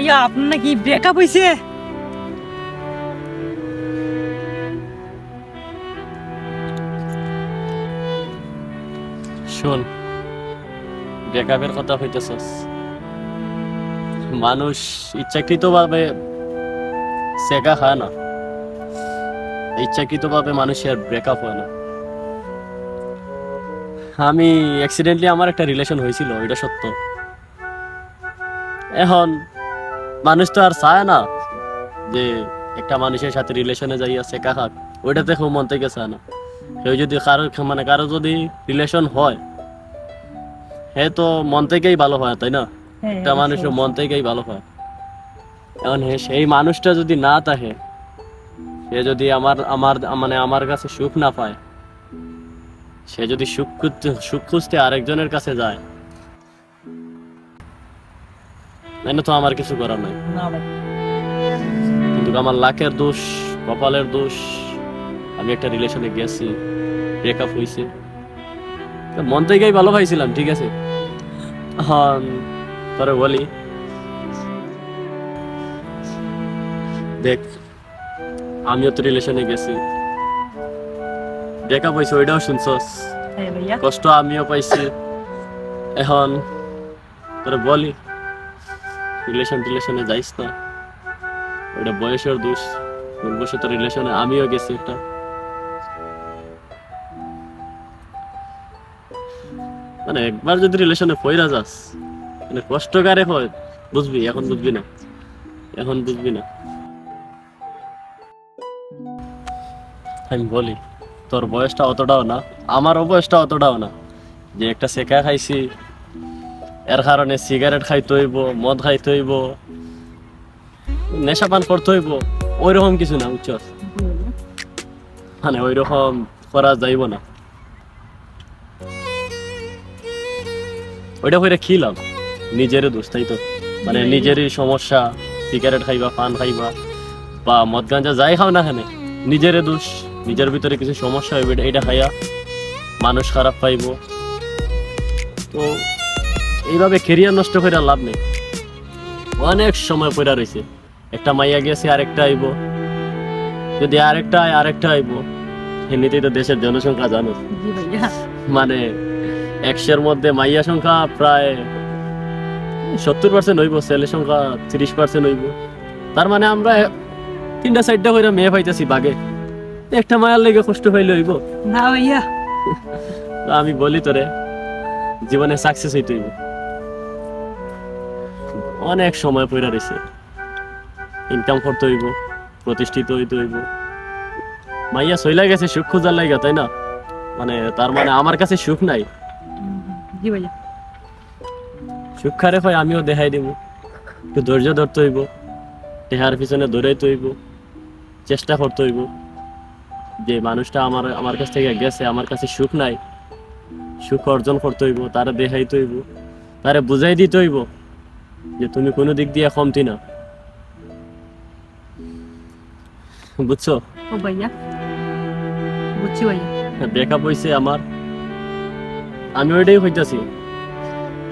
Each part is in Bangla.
ভাইয়া, আপনার নাকি ব্রেকআপ হয়েছে শোন ব্রেকআপের কথা হইতেছস। মানুষ ইচ্ছাকৃতভাবে সেকা খায় না। ইচ্ছাকৃতভাবে মানুষের ব্রেকআপ হয় না। আমি অ্যাক্সিডেন্টলি আমার একটা রিলেশন হয়েছিল এটা সত্য। এখন মানুষ তো আর চায় না যে একটা মানুষের সাথে রিলেশনে যাইয়া সেকা খাক। ওইটাতে খুব মন থেকে চায় না। কেউ যদি কারও মানে কারও যদি রিলেশন হয় হে তো মন থেকেই ভালো হয় তাই না? হ্যাঁ, একটা মানুষের মন থেকেই ভালো হয়। এখন সেই মানুষটা যদি না থাকে সে যদি আমার আমার মানে আমার কাছে সুখ না পায় সে যদি সুখ খুঁজতে সুখ খুঁজতে আরেকজনের কাছে যায় তাহলে তো আমার কিছু করার নাই। কিন্তু আমার লাখের দোষ কপালের দোষ আমি একটা রিলেশনে গেছি ব্রেকআপ হয়েছে মন থেকেই ভালো পাইছিলাম ঠিক আছে? হ্যাঁ তোরে বলি দেখ আমিও তো রিলেশনে গেছি। ব্রেকআপ হয়েছে ওইটাও শুনছস? হ্যাঁ কষ্ট আমিও পাইছি। এখন তোরে বলি রিলেশন টিলেশনে যাইস না। ওটা বয়সের দোষ। ভুলবশত রিলেশনে আমিও গেছি একটা। মানে একবার যদি রিলেশনে পয়রা যাস মানে কষ্টকারে হয়, বুঝবি? এখন বুঝবি না। এখন বুঝবি না। আমি বলি, তোর বয়সটা অতটাও না, আমারও বয়সটা অতটাও না। যে একটা সেকা খাইছি এর কারণে সিগারেট খাইতে হইব, মদ খাইতে হইব, নেশা পান করতে হইব ওই রকম কিছু না, বুঝছ? মানে ওই রকম করা যাইব না। ওইটা কইরা খিলাম নিজের দোষ, তাই তো? মানে নিজেরই সমস্যা সিগারেট খাইবা, পান খাইবা, বা মদ গাঞ্জা যাই খাও না খানে নিজের দোষ, নিজের ভিতরে কিছু সমস্যা হইবে, এটা খাইয়া মানুষ খারাপ পাইব। তো এইভাবে কেরিয়ার নষ্ট করে লাভ নেই। অনেক সময় পড়া রয়েছে একটা মাইয়া গেছে আরেকটা আইব। যদি আরেকটা আয় আরেকটা আইব। এমনিতেই তো দেশের জনসংখ্যা জানো মানে একশোর মধ্যে মাইয়া সংখ্যা প্রায় সত্তর পার্সেন্ট হইব ছেলে সংখ্যা তিরিশ পার্সেন্ট হইব। তার মানে আমরা তিনটা চারটা করে মেয়ে পাইতেছি বাগে একটা মায়ার লেগে কষ্ট পাইলে হইব। না ভাইয়া। তো আমি বলি তোরে জীবনে সাকসেস হইতে হইব। অনেক সময় পড়ে রয়েছে ইনকাম করতে হইব প্রতিষ্ঠিত হইতে হইব। মাইয়া সইলা গেছে সুখ খোঁজার লাগা তাই না? মানে তার মানে আমার কাছে সুখ নাই। জি ভাইয়া। সুখ খারে হয় আমিও দেখাই দিব। একটু ধৈর্য ধরতে হইব। দেহার পিছনে দৌড়াইতে হইব। চেষ্টা করতে হইব। যে মানুষটা আমার আমার কাছ থেকে গেছে আমার কাছে সুখ নাই। সুখ অর্জন করতে হইব তারা দেখাইতে হইব। তারে বুঝাই দিতে হইব। যে তুমি কোনো দিক দিয়ে কমতি না। বুঝছ? ও ভাইয়া। বুঝছি ভাইয়া। ব্রেকআপ হয়েছে আমার। আমি ওইটাই হইতাছি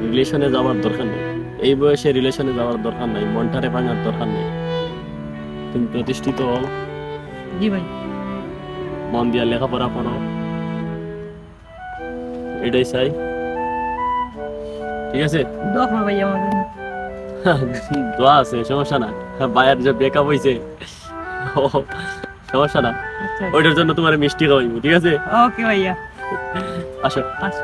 রিলেশনে যাওয়ার দরকার নেই। এই বয়সে রিলেশনে যাওয়ার দরকার নাই মনটারে ভাঙার দরকার নেই। তুমি প্রতিষ্ঠিত হও। জি ভাই। মন দিয়া লেখাপড়া করো। এটাই চাই। ঠিক আছে? দোয়া করো ভাইয়া আমার জন্য। দোয়া আছে সমস্যা না বায়ার যে ব্রেকআপ হয়েছে সমস্যা না। আচ্ছা ওইটার জন্য তোমার মিষ্টি খাওয়াইবো ঠিক আছে? ওকে ভাইয়া। আসো। আচ্ছা